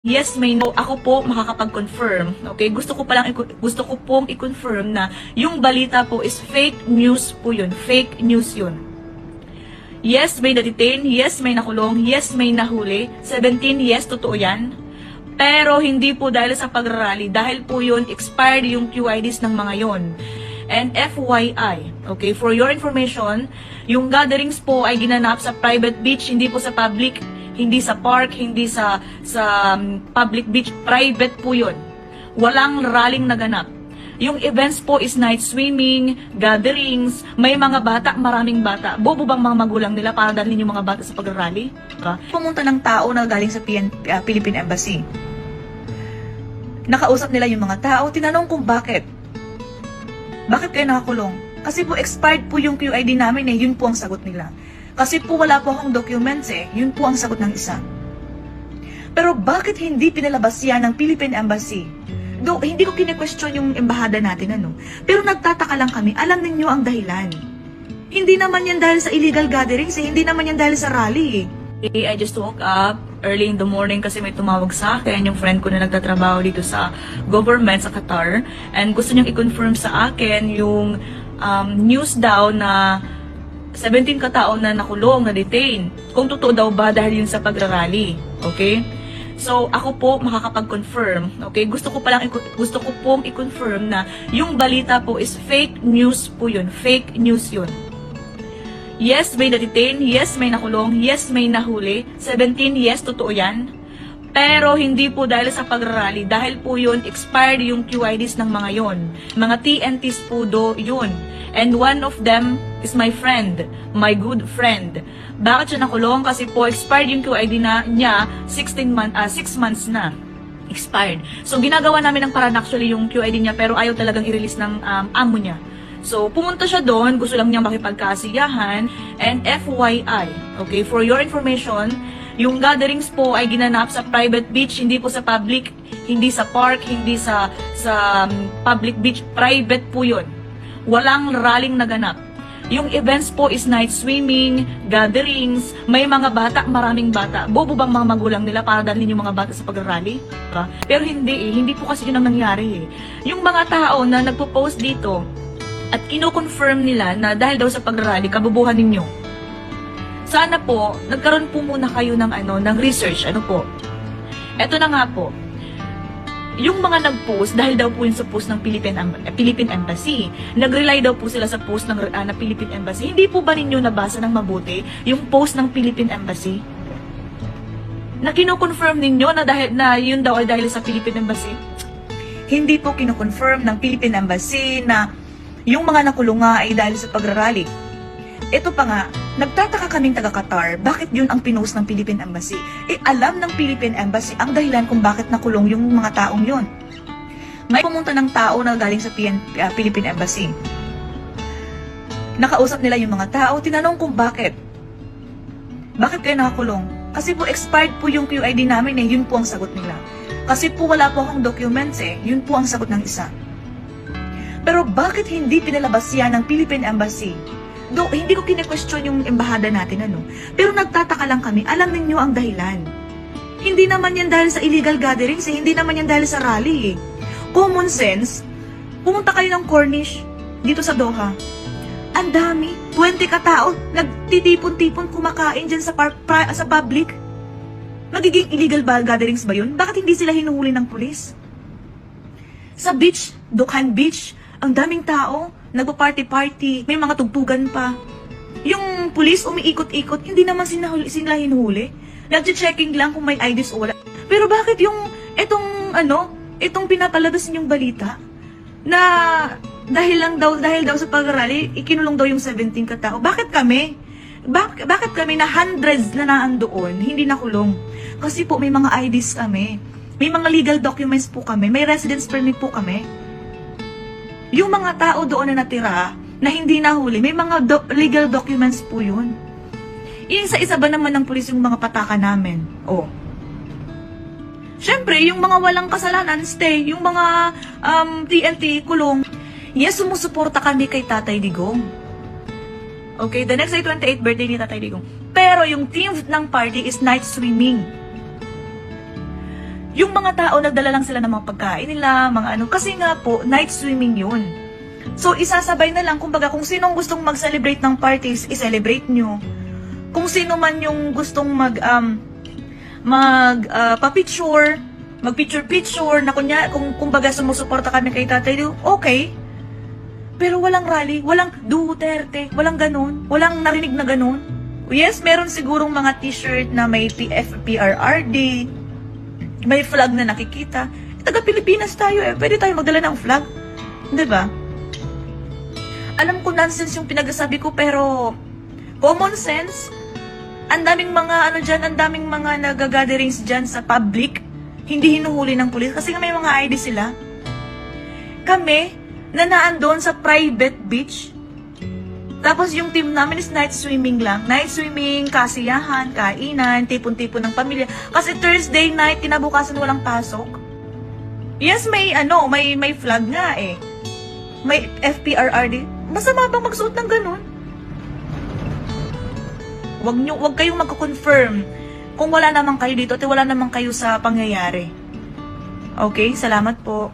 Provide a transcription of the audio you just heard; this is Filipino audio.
Yes, may no. Ako po makakapag-confirm. Okay? Gusto ko pa lang gusto ko pong i-confirm na yung balita po is fake news po yun. Fake news yun. Yes, may na-detain. Yes, may nakulong. Yes, may nahuli. 17, yes, totoo yan. Pero hindi po dahil sa pagrarally. Dahil po yun, expired yung QIDs ng mga yon. And FYI, okay, for your information, yung gatherings po ay ginanap sa private beach, hindi po sa public, hindi sa park, hindi sa sa um, public beach, private po yun. Walang rallying naganap. Yung events po is night swimming, gatherings, may mga bata, maraming bata. Bobo bang mga magulang nila para dalhin yung mga bata sa pagrally? Diba? Pumunta ng tao na galing sa PN, uh, Philippine Embassy. Nakausap nila yung mga tao, tinanong kung bakit. Bakit kayo nakakulong? Kasi po expired po yung QID namin eh, yun po ang sagot nila. Kasi po wala po akong documents eh, yun po ang sagot ng isa. Pero bakit hindi pinalabas yan ng Philippine Embassy? Do, hindi ko kine-question yung embahada natin ano. Pero nagtataka lang kami, alam ninyo ang dahilan. Hindi naman yan dahil sa illegal gatherings eh, hindi naman yan dahil sa rally eh. I just woke up early in the morning kasi may tumawag sa akin, yung friend ko na nagtatrabaho dito sa government sa Qatar. And gusto niyang i-confirm sa akin yung um, news daw na 17 katao na nakulong, na detain. Kung totoo daw ba dahil yun sa pagrarally. Okay? So, ako po makakapag-confirm. Okay? Gusto ko pa lang i- gusto ko pong i-confirm na yung balita po is fake news po yun. Fake news yun. Yes, may na-detain. Yes, may nakulong. Yes, may nahuli. 17, yes, totoo yan. Pero hindi po dahil sa pagrarally. Dahil po yun, expired yung QIDs ng mga yon. Mga TNTs po do yun. And one of them is my friend. My good friend. Bakit siya nakulong? Kasi po expired yung QID na niya 16 month, ah 6 months na expired. So, ginagawa namin ng paraan actually yung QID niya pero ayaw talagang i-release ng um, amo niya. So, pumunta siya doon, gusto lang niyang makipagkasiyahan, and FYI, okay, for your information, yung gatherings po ay ginanap sa private beach, hindi po sa public, hindi sa park, hindi sa sa um, public beach, private po yun. Walang rallying naganap. Yung events po is night swimming, gatherings, may mga bata, maraming bata. Bobo bang mga magulang nila para dalhin yung mga bata sa pagrally? Diba? Pero hindi eh, hindi po kasi yun ang nangyari eh. Yung mga tao na nagpo-post dito, at kino-confirm nila na dahil daw sa pagrally, kabubuhan ninyo. Sana po, nagkaroon po muna kayo ng ano, ng research, ano po. Eto na nga po. Yung mga nag-post, dahil daw po yun sa post ng Philippine, eh, Philippine Embassy, nag-rely daw po sila sa post ng, ah, ng Philippine Embassy. Hindi po ba ninyo nabasa ng mabuti yung post ng Philippine Embassy? Na kino-confirm ninyo na dahil na yun daw ay dahil sa Philippine Embassy? Hindi po kino-confirm ng Philippine Embassy na yung mga nakulong nga ay dahil sa pagrarally. Ito pa nga, nagtataka kaming taga-Qatar, bakit yun ang pinost ng Philippine Embassy? Eh, alam ng Philippine Embassy ang dahilan kung bakit nakulong yung mga taong yun. May pumunta ng tao na galing sa PN, ah, Philippine Embassy. Nakausap nila yung mga tao, tinanong kung bakit. Bakit kayo nakakulong? Kasi po expired po yung QID namin eh, yun po ang sagot nila. Kasi po wala po akong documents eh, yun po ang sagot ng isa. Pero bakit hindi pinalabas yan ng Philippine Embassy? Do, hindi ko kine-question yung embahada natin ano. Pero nagtataka lang kami, alam ninyo ang dahilan. Hindi naman yan dahil sa illegal gatherings eh, hindi naman yan dahil sa rally eh. Common sense, pumunta kayo ng Cornish dito sa Doha. Ang dami, 20 katao, nagtitipon-tipon kumakain dyan sa, park, pra- sa public. Magiging illegal ba gatherings ba yun? Bakit hindi sila hinuhuli ng pulis? Sa beach, Dukhan Beach, ang daming tao, nagpa-party-party, may mga tugtugan pa. Yung pulis umiikot-ikot, hindi naman sila, sila hinuhuli. Nag-checking lang kung may IDs o wala. Pero bakit yung, etong, ano, itong pinapalabas ninyong balita, na dahil lang daw, dahil daw sa pag-rally, ikinulong daw yung 17 katao. Bakit kami? Bak bakit kami na hundreds na naan doon, hindi nakulong? Kasi po may mga IDs kami. May mga legal documents po kami. May residence permit po kami. Yung mga tao doon na natira, na hindi nahuli, may mga do- legal documents po yun. Isa-isa ba naman ng pulis yung mga pataka namin? Oh. Siyempre, yung mga walang kasalanan, stay. Yung mga um, TNT, kulong. Yes, sumusuporta kami kay Tatay Digong. Okay, the next day, 28 birthday ni Tatay Digong. Pero yung theme ng party is night swimming. Yung mga tao, nagdala lang sila ng mga pagkain nila, mga ano. Kasi nga po, night swimming yun. So, isasabay na lang, kumbaga, kung sinong gustong mag-celebrate ng parties, i-celebrate nyo. Kung sino man yung gustong mag, um, mag, uh, pa-picture, mag-picture-picture, na kunya, kung, kumbaga, sumusuporta kami kay Tatay okay. Pero walang rally, walang Duterte, walang ganun, walang narinig na ganun. Yes, meron sigurong mga t-shirt na may TFPRRD, may flag na nakikita. Eh, taga Pilipinas tayo eh, pwede tayo magdala ng flag. 'Di ba? Alam ko nonsense yung pinagsasabi ko pero common sense. Ang daming mga ano diyan, ang daming mga nagagatherings diyan sa public. Hindi hinuhuli ng pulis kasi may mga ID sila. Kami, na naandun sa private beach. Tapos yung team namin is night swimming lang. Night swimming, kasiyahan, kainan, tipon-tipon ng pamilya. Kasi Thursday night, kinabukasan walang pasok. Yes, may ano, may may flag nga eh. May FPRRD. Masama bang magsuot ng ganun? Wag nyo, wag kayong magko-confirm kung wala naman kayo dito at wala naman kayo sa pangyayari. Okay, salamat po.